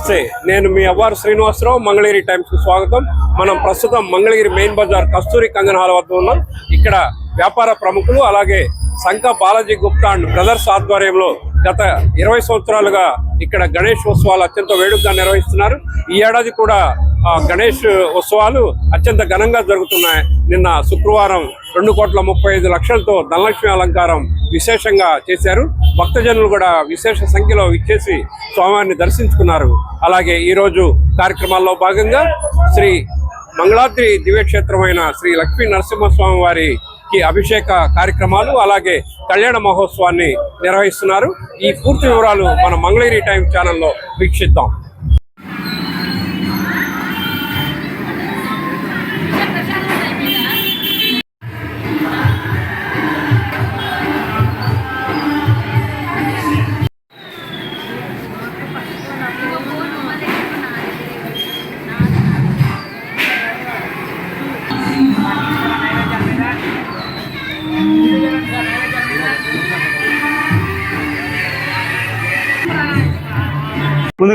నమస్తే. నేను మీ అవ్వారు శ్రీనివాసరావు మంగళగిరి టైమ్స్ స్వాగతం. మనం ప్రస్తుతం మంగళగిరి మెయిన్ బజార్ కస్తూరి కంగన్ హాల్ వద్ద ఉన్నాం. ఇక్కడ వ్యాపార ప్రముఖులు అలాగే సంక బాలాజీ గుప్తా అండ్ బ్రదర్స్ ఆధ్వర్యంలో గత ఇరవై సంవత్సరాలుగా ఇక్కడ గణేష్ ఉత్సవాలు అత్యంత వేడుకగా నిర్వహిస్తున్నారు. ఈ ఏడాది కూడా గణేష్ ఉత్సవాలు అత్యంత ఘనంగా జరుగుతున్నాయి. నిన్న శుక్రవారం రెండు కోట్ల ముప్పై ఐదు లక్షలతో ధనలక్ష్మి అలంకారం విశేషంగా చేశారు. భక్తజనులు కూడా విశేష సంఖ్యలో విచ్చేసి స్వామివారిని దర్శించుకున్నారు. అలాగే ఈరోజు కార్యక్రమాల్లో భాగంగా శ్రీ మంగళాద్రి దివ్యక్షేత్రమైన శ్రీ లక్ష్మీ నరసింహస్వామి వారికి అభిషేక కార్యక్రమాలు అలాగే కళ్యాణ మహోత్సవాన్ని నిర్వహిస్తున్నారు. ఈ పూర్తి వివరాలు మన మంగళగిరి టైం ఛానల్లో వీక్షిద్దాం.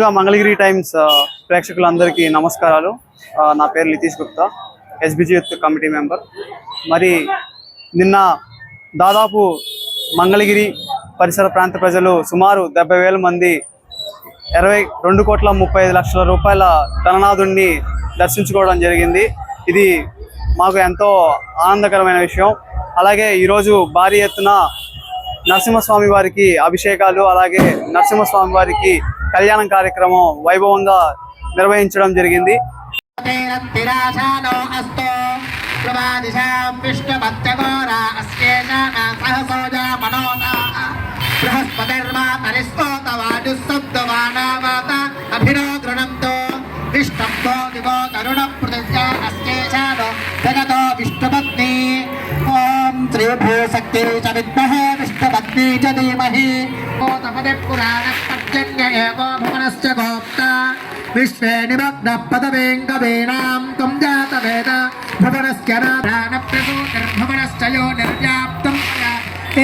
ముందుగా మంగళగిరి టైమ్స్ ప్రేక్షకులందరికీ నమస్కారాలు. నా పేరు Nitish Gupta SBG committee member. మరి నిన్న దాదాపు మంగళగిరి పరిసర ప్రాంత ప్రజలు సుమారు డెబ్బై వేల మంది ఇరవై రెండు కోట్ల ముప్పై ఐదు లక్షల రూపాయల ధననాథుణ్ణి దర్శించుకోవడం జరిగింది. ఇది మాకు ఎంతో ఆనందకరమైన విషయం. అలాగే ఈరోజు భారీ ఎత్తున నరసింహస్వామి వారికి అభిషేకాలు అలాగే నరసింహస్వామి వారికి కళ్యాణం కార్యక్రమం వైభవంగా నిర్వహించడం జరిగింది. విష్ణం श्रीभूशक्ति च विद्महे विष्णुपत्नी च धीमहि ओतपदे पुराणः पर्जन्य एवो भुवनस्य गोप्ता विश्वे निमग्नः पदवेङ्गवीणां त्वं जातवेद भुवनस्य नादानप्रसूतिर्भुवनश्च यो निर्व्याप्तं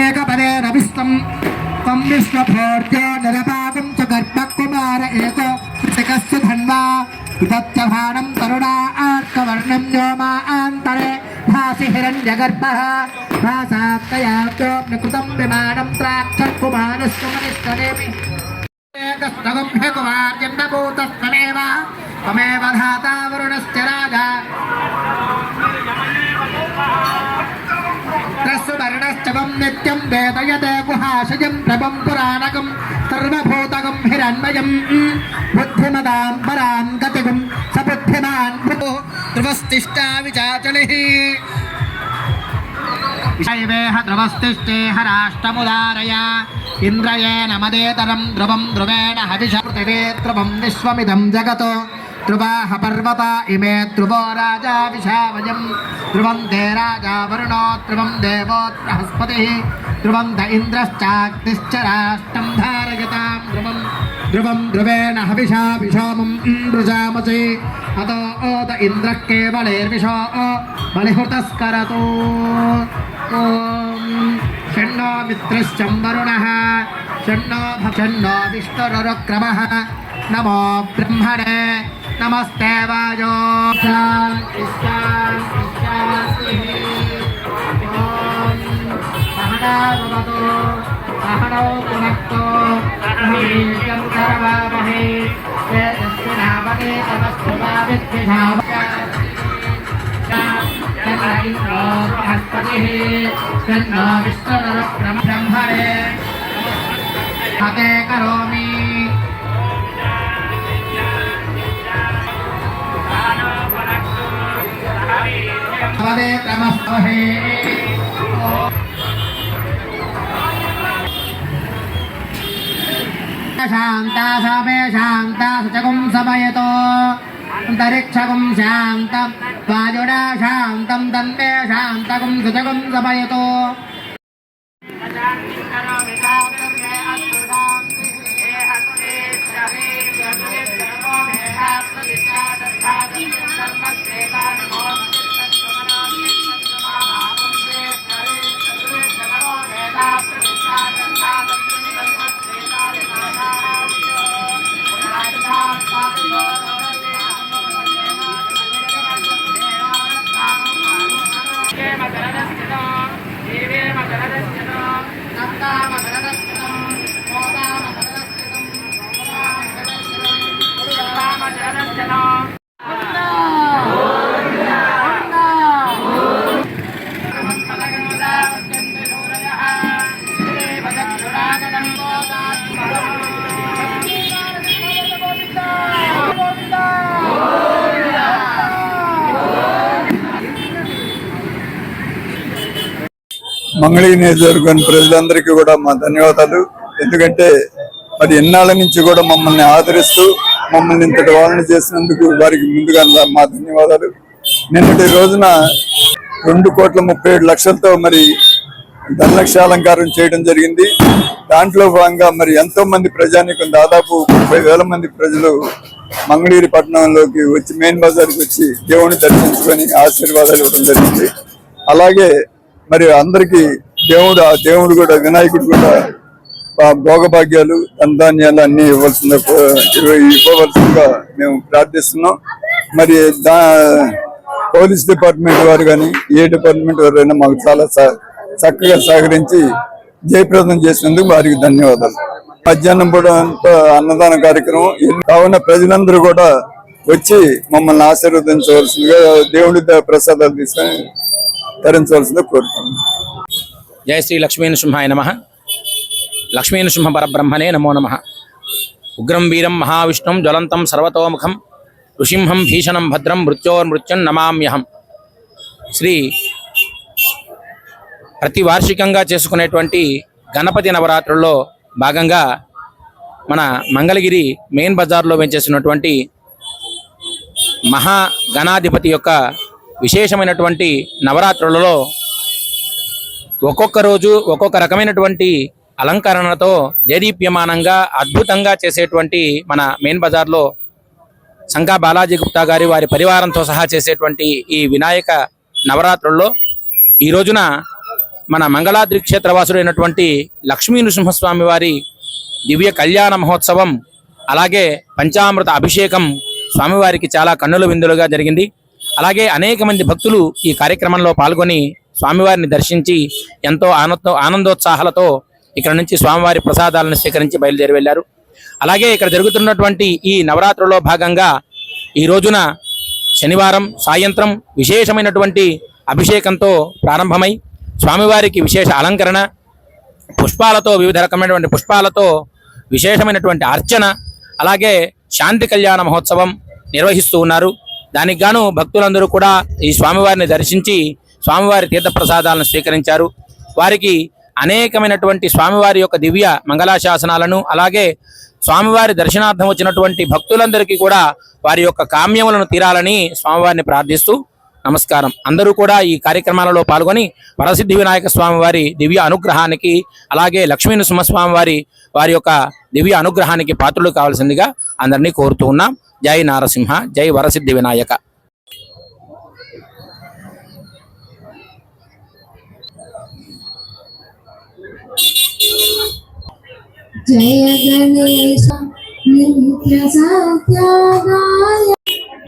एकपदेन विस्तं त्वं विश्वभोर्यो निरपाकं च गर्भकुमार एको कृतिकस्य धन्वा तरुणा आर्कवर्णं व्योमान्तरे भासि हिरण्यगर्भः भासात्तया व्योम्निकृतं विमानं त्राक्षकुमारस्य मनिष्ठदेवि एकस्तवं ह्यकुमार्यं त्वमेव धाता वरुणश्च राजा त्रस्वर्णश्चवं नित्यं वेदयते गुहाशयं प्रभं पुराणकं सर्वभूतकं हिरण्मयं बुद्धिमदां परां गतिगुं सबुद्धिमान् भृतो ध्रुवस्तिष्ठा विचाचलिः ఇషైవేహ ధ్రువస్తిష్ఠేహ రాష్ట్రముదారయ ఇంద్రయేణ మదేతరం ధ్రువం ధ్రువేణ హవిష పృథివేత్రువం విశ్వమిదం జగతో ధ్రువాహ పర్వత ఇమే ధ్రువో రాజా విషావయం ధ్రువం దే రాజా వరుణో ధ్రువం దేవో బృహస్పతి ధ్రువం ద ఇంద్రశ్చాగ్నిశ్చ రాష్ట్రం ధారయతాం ధ్రువం ధ్రువం ధ్రువేణ హవిషా విషామం ఇంద్రుజామసి अतो ओद इन्द्रः केवलेर्विशो बलिहृतस्करतु ॐ षण्णो मित्रश्चं वरुणः षण्णो भषण्णो विष्णुरुक्रमः नमो ब्रह्मणे नमस्ते वायो शान्ति शान्ति शान्तिः ॐ सहना भवतु सहनौ पुनक्तो वीर्यं करवामहे तेजस्वी नामने तमस्तु मा विद्विषावः बृहस्पतिः तन्नो विष्णुरुक्रमब्रह्मणे हते करोमि भवते क्रमस्तहे శాంతా సామే శాంతా సచకం సమయతో అంతరిక్షకం శాంతం వాయుడా శాంతం తన్మే శాంతకం సుచకం సమయతో మంగళగిరి నియోజకవర్గం ప్రజలందరికీ కూడా మా ధన్యవాదాలు. ఎందుకంటే మరి ఎన్నాళ్ళ నుంచి కూడా మమ్మల్ని ఆదరిస్తూ మమ్మల్ని ఇంతటి వాళ్ళని చేసినందుకు వారికి ముందుగా మా ధన్యవాదాలు. నిన్నటి రోజున రెండు కోట్ల ముప్పై ఏడు లక్షలతో మరి ధనలక్ష అలంకారం చేయడం జరిగింది. దాంట్లో భాగంగా మరి ఎంతో మంది ప్రజానికం దాదాపు ముప్పై వేల మంది ప్రజలు మంగళగిరి పట్టణంలోకి వచ్చి మెయిన్ బజార్కి వచ్చి దేవుని దర్శించుకొని ఆశీర్వాదాలు ఇవ్వడం జరిగింది. అలాగే మరి అందరికి దేవుడు ఆ దేవుడు కూడా వినాయకుడు కూడా భోగభాగ్యాలు ధనధాన్యాలు అన్ని ఇవ్వాల్సింది ఇవ్వవలసిందిగా మేము ప్రార్థిస్తున్నాం. మరి దా పోలీస్ డిపార్ట్మెంట్ వారు కానీ ఏ డిపార్ట్మెంట్ వారైనా మాకు చాలా చక్కగా సహకరించి జయప్రదం చేసినందుకు వారికి ధన్యవాదాలు. మధ్యాహ్నం కూడా అన్నదాన కార్యక్రమం కావున ప్రజలందరూ కూడా వచ్చి మమ్మల్ని ఆశీర్వదించవలసిందిగా దేవుడి ప్రసాదాలు తీసుకొని ధరించవలసిందిగా కోరుతున్నాను జయ శ్రీ లక్ష్మీ నృసింహాయ నమ. లక్ష్మీ నృసింహ పరబ్రహ్మణే నమో నమ. ఉగ్రం వీరం మహావిష్ణుం జ్వలంతం సర్వతోముఖం ఋషింహం భీషణం భద్రం మృత్యోర్మృత్యుం నమామ్యహం. శ్రీ ప్రతి వార్షికంగా చేసుకునేటువంటి గణపతి నవరాత్రుల్లో భాగంగా మన మంగళగిరి మెయిన్ బజార్లో వెంచేసినటువంటి మహా గణాధిపతి యొక్క విశేషమైనటువంటి నవరాత్రులలో ఒక్కొక్క రోజు ఒక్కొక్క రకమైనటువంటి అలంకరణతో దేదీప్యమానంగా అద్భుతంగా చేసేటువంటి మన మెయిన్ బజార్లో శంకా బాలాజీ గుప్తా గారి వారి పరివారంతో సహా చేసేటువంటి ఈ వినాయక నవరాత్రుల్లో ఈ రోజున మన మంగళాద్రి క్షేత్రవాసుడైనటువంటి లక్ష్మీ నృసింహస్వామి వారి దివ్య కళ్యాణ మహోత్సవం అలాగే పంచామృత అభిషేకం స్వామివారికి చాలా కన్నుల విందులుగా జరిగింది. అలాగే అనేక మంది భక్తులు ఈ కార్యక్రమంలో పాల్గొని స్వామివారిని దర్శించి ఎంతో ఆనంద ఆనందోత్సాహాలతో ఇక్కడ నుంచి స్వామివారి ప్రసాదాలను స్వీకరించి బయలుదేరి వెళ్ళారు. అలాగే ఇక్కడ జరుగుతున్నటువంటి ఈ నవరాత్రుల్లో భాగంగా ఈ రోజున శనివారం సాయంత్రం విశేషమైనటువంటి అభిషేకంతో ప్రారంభమై స్వామివారికి విశేష అలంకరణ పుష్పాలతో వివిధ రకమైనటువంటి పుష్పాలతో విశేషమైనటువంటి అర్చన అలాగే శాంతి కళ్యాణ మహోత్సవం నిర్వహిస్తూ ఉన్నారు. దానికి గాను భక్తులందరూ కూడా ఈ స్వామివారిని దర్శించి స్వామివారి తీర్థప్రసాదాలను స్వీకరించారు. వారికి అనేకమైనటువంటి స్వామివారి యొక్క దివ్య మంగళాశాసనాలను అలాగే స్వామివారి దర్శనార్థం వచ్చినటువంటి భక్తులందరికీ కూడా వారి యొక్క కామ్యములను తీరాలని స్వామివారిని ప్రార్థిస్తూ నమస్కారం. అందరూ కూడా ఈ కార్యక్రమాలలో పాల్గొని వరసిద్ధి వినాయక స్వామివారి దివ్య అనుగ్రహానికి అలాగే లక్ష్మీ నృసింహస్వామి వారి వారి యొక్క దివ్య అనుగ్రహానికి పాత్రలు కావాల్సిందిగా అందరినీ కోరుతూ ఉన్నాం. జై నారసింహ జై వరసిద్ధి వినాయక.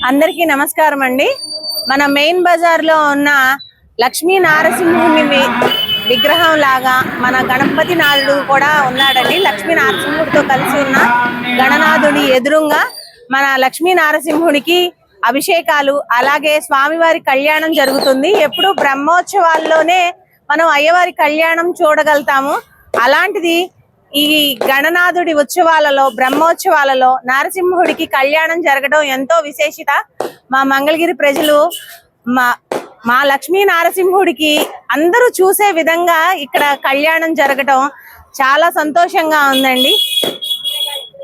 అందరికీ నమస్కారం అండి. మన మెయిన్ బజార్లో ఉన్న లక్ష్మీ నారసింహుని విగ్రహం లాగా మన గణపతి నాథుడు కూడా ఉన్నాడండి. లక్ష్మీ నారసింహుడితో కలిసి ఉన్న గణనాథుడి ఎదురుగా మన లక్ష్మీ నారసింహుడికి అభిషేకాలు అలాగే స్వామివారి కళ్యాణం జరుగుతుంది. ఎప్పుడు బ్రహ్మోత్సవాల్లోనే మనం అయ్యవారి కళ్యాణం చూడగలుగుతాము. అలాంటిది ఈ గణనాథుడి ఉత్సవాలలో బ్రహ్మోత్సవాలలో నరసింహుడికి కళ్యాణం జరగడం ఎంతో విశేషత. మా మంగళగిరి ప్రజలు మా మా లక్ష్మీ నారసింహుడికి అందరూ చూసే విధంగా ఇక్కడ కళ్యాణం జరగడం చాలా సంతోషంగా ఉందండి.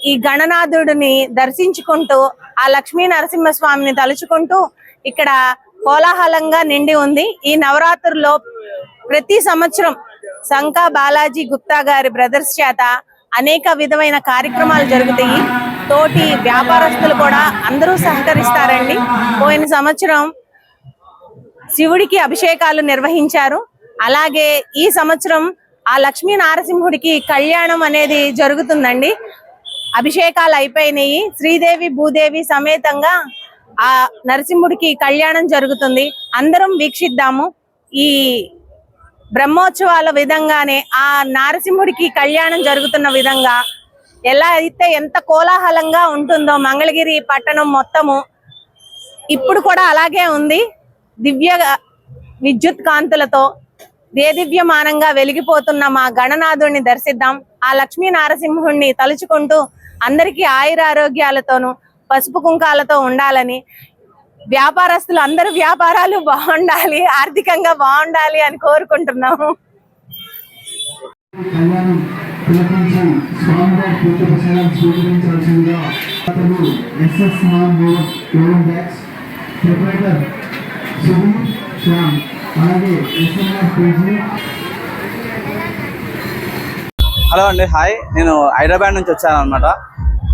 ఈ గణనాథుడిని దర్శించుకుంటూ ఆ లక్ష్మీ నరసింహస్వామిని తలుచుకుంటూ ఇక్కడ కోలాహలంగా నిండి ఉంది. ఈ నవరాత్రుల్లో ప్రతి సంవత్సరం శంకా బాలాజీ గుప్తా గారి బ్రదర్స్ చేత అనేక విధమైన కార్యక్రమాలు జరుగుతాయి. తోటి వ్యాపారస్తులు కూడా అందరూ సహకరిస్తారండి. పోయిన సంవత్సరం శివుడికి అభిషేకాలు నిర్వహించారు. అలాగే ఈ సంవత్సరం ఆ లక్ష్మీ నారసింహుడికి కళ్యాణం అనేది జరుగుతుందండి. అభిషేకాలు అయిపోయినాయి. శ్రీదేవి భూదేవి సమేతంగా ఆ నరసింహుడికి కళ్యాణం జరుగుతుంది. అందరం వీక్షిద్దాము. ఈ బ్రహ్మోత్సవాల విధంగానే ఆ నారసింహుడికి కళ్యాణం జరుగుతున్న విధంగా ఎలా అయితే ఎంత కోలాహలంగా ఉంటుందో మంగళగిరి పట్టణం మొత్తము ఇప్పుడు కూడా అలాగే ఉంది. దివ్య విద్యుత్ కాంతులతో దేదివ్యమానంగా వెలిగిపోతున్న మా గణనాథుడిని దర్శిద్దాం. ఆ లక్ష్మీ నారసింహుణ్ణి తలుచుకుంటూ అందరికీ ఆయురారోగ్యాలతోనూ పసుపు కుంకాలతో ఉండాలని వ్యాపారస్తులు అందరూ వ్యాపారాలు బాగుండాలి ఆర్థికంగా బాగుండాలి అని కోరుకుంటున్నాము. కళ్యాణం తిలకించి స్వామివారి పూర్తి ప్రసాదం స్వీకరించాల్సిందిగా అతను SS non oven bags proprietor Sudheer Shyam అలాగే ఎస్ఎంఆర్ పేజీ హలో అండి హాయ్. నేను హైదరాబాద్ నుంచి వచ్చాను అనమాట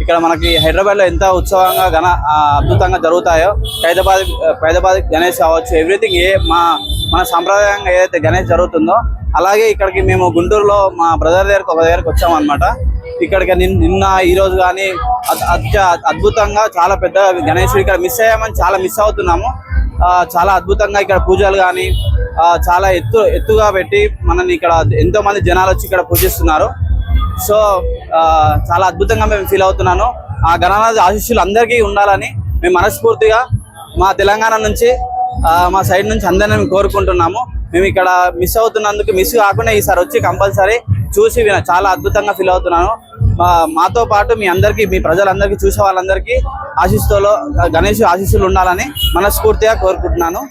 ఇక్కడ మనకి హైదరాబాద్లో ఎంత ఉత్సవంగా ఘన అద్భుతంగా జరుగుతాయో హైదరాబాద్ హైదరాబాద్ గణేష్ కావచ్చు ఎవ్రీథింగ్ ఏ మా మన సాంప్రదాయంగా ఏదైతే గణేష్ జరుగుతుందో అలాగే ఇక్కడికి మేము గుంటూరులో మా బ్రదర్ దగ్గరకు ఒక దగ్గరకు వచ్చామన్నమాట. ఇక్కడికి నిన్- నిన్న ఈరోజు కానీ అద్- అత్య- అద్భుతంగా చాలా పెద్ద గణేశుడు ఇక్కడ మిస్ అయ్యామని చాలా మిస్ అవుతున్నాము. ఆ, చాలా అద్భుతంగా ఇక్కడ పూజలు కానీ చాలా ఎత్తు ఎత్తుగా పెట్టి మనని ఇక్కడ ఎంతో మంది జనాలు వచ్చి ఇక్కడ పూజిస్తున్నారు. సో చాలా అద్భుతంగా మేము ఫీల్ అవుతున్నాను. ఆ గణనాథ ఆశీస్సులు అందరికీ ఉండాలని మేము మనస్ఫూర్తిగా మా తెలంగాణ నుంచి మా సైడ్ నుంచి అందరిని మేము కోరుకుంటున్నాము. మేము ఇక్కడ మిస్ అవుతున్నందుకు మిస్ కాకుండా ఈసారి వచ్చి కంపల్సరీ చూసి విన చాలా అద్భుతంగా ఫీల్ అవుతున్నాను. మాతో పాటు మీ అందరికీ మీ ప్రజలందరికీ చూసే వాళ్ళందరికీ ఆశీస్సులో గణేష్ ఆశీస్సులు ఉండాలని మనస్ఫూర్తిగా కోరుకుంటున్నాను.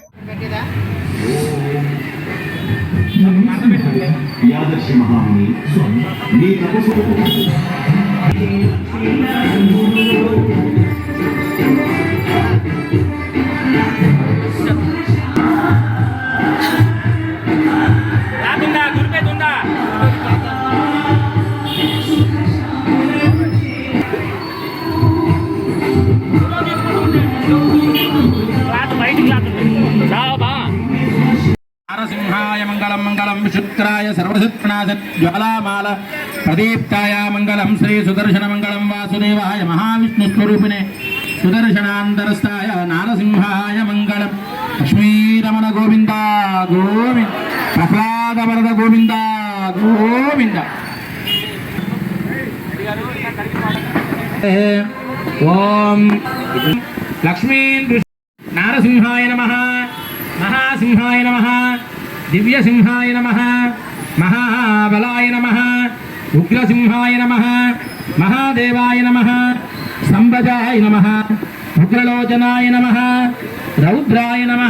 యాదర్శి మహాముని స్వామి. నీ తపస్సు. నరసింహాయ మంగళం మంగళం శుక్రాయ సర్వశత్నాథ జ్వాలామాల ప్రదీప్తాయ మంగళం శ్రీ సుదర్శన మంగళం వాసుదేవాయ మహావిష్ణు స్వరూపిణే సుదర్శనాంతరస్థాయ నారసింహాయ మంగళం లక్ష్మీరమణ గోవింద గోవింద ప్రహ్లాద వరద గోవింద గోవింద. ఓం లక్ష్మీ నారసింహాయ నమ మహాసింహాయ నమ. దివ్యసింహాయ నమ మహాబలాయ నమ ఉగ్రసింహాయ నమ మహాదేవాయ నమ సంభజాయ నమ ఉగ్రలోచనాయ నమ రౌద్రాయ నమ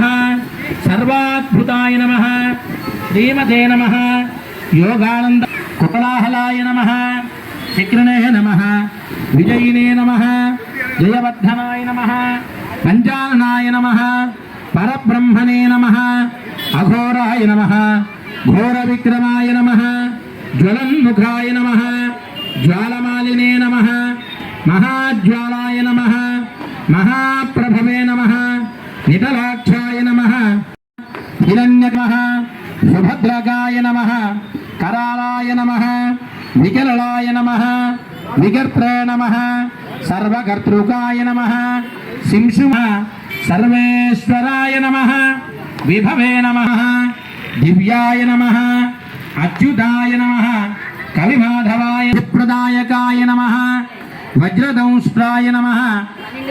సర్వాద్భుతాయ నమ శ్రీమతే నమ యోగానంద కుపలాహలాయ నమ శక్రణే నమ విజయినే నమ జయవర్ధనాయ నమ పంచాననాయ నమ పరబ్రహ్మణే నమ అఘోరాయ నమ ఘోర విక్రమాయ నమ జ్వలన్ముఖాయ నమ జ్వాలమాలినే నమ మహాజ్వాలాయ నమ మహాప్రభవే నమ నిటలాక్షాయ నమ హిరణ్య సుభద్రకాయ నమ కరాళాయ నమ వికలలాయ నమ వికర్త్రే నమ సర్వకర్తృకాయ నమ శింశు సర్వేశ్వరాయ నమ విభవే నమ దివ్యాయ నమ అచ్యుతాయ నమ కలిమాధవాయ ప్రదాయకాయ నమ వజ్రదంస్ప్రాయ నమ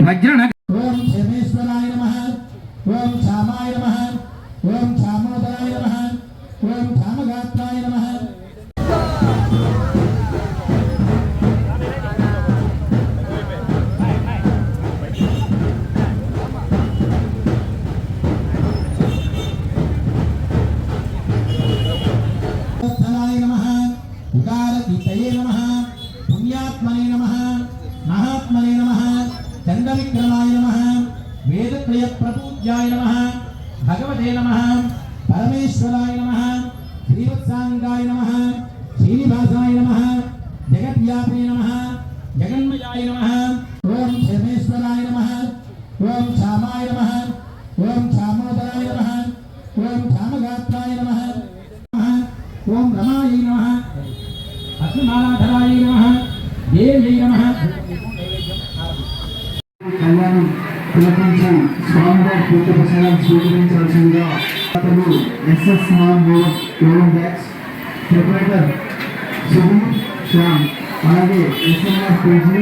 వజ్రణ ఓం శనేశ్వరాయ నమ ఓం శ్యామాయ నమ ఓం శ్యామోదరాయ నమ ఓం శ్యామగాత్రాయ నమ స్వీకరించాల్సిందిగా అతను SS non oven bags separator Sudheer Shyam అలాగే ఎస్ఎంఆర్ పేజీ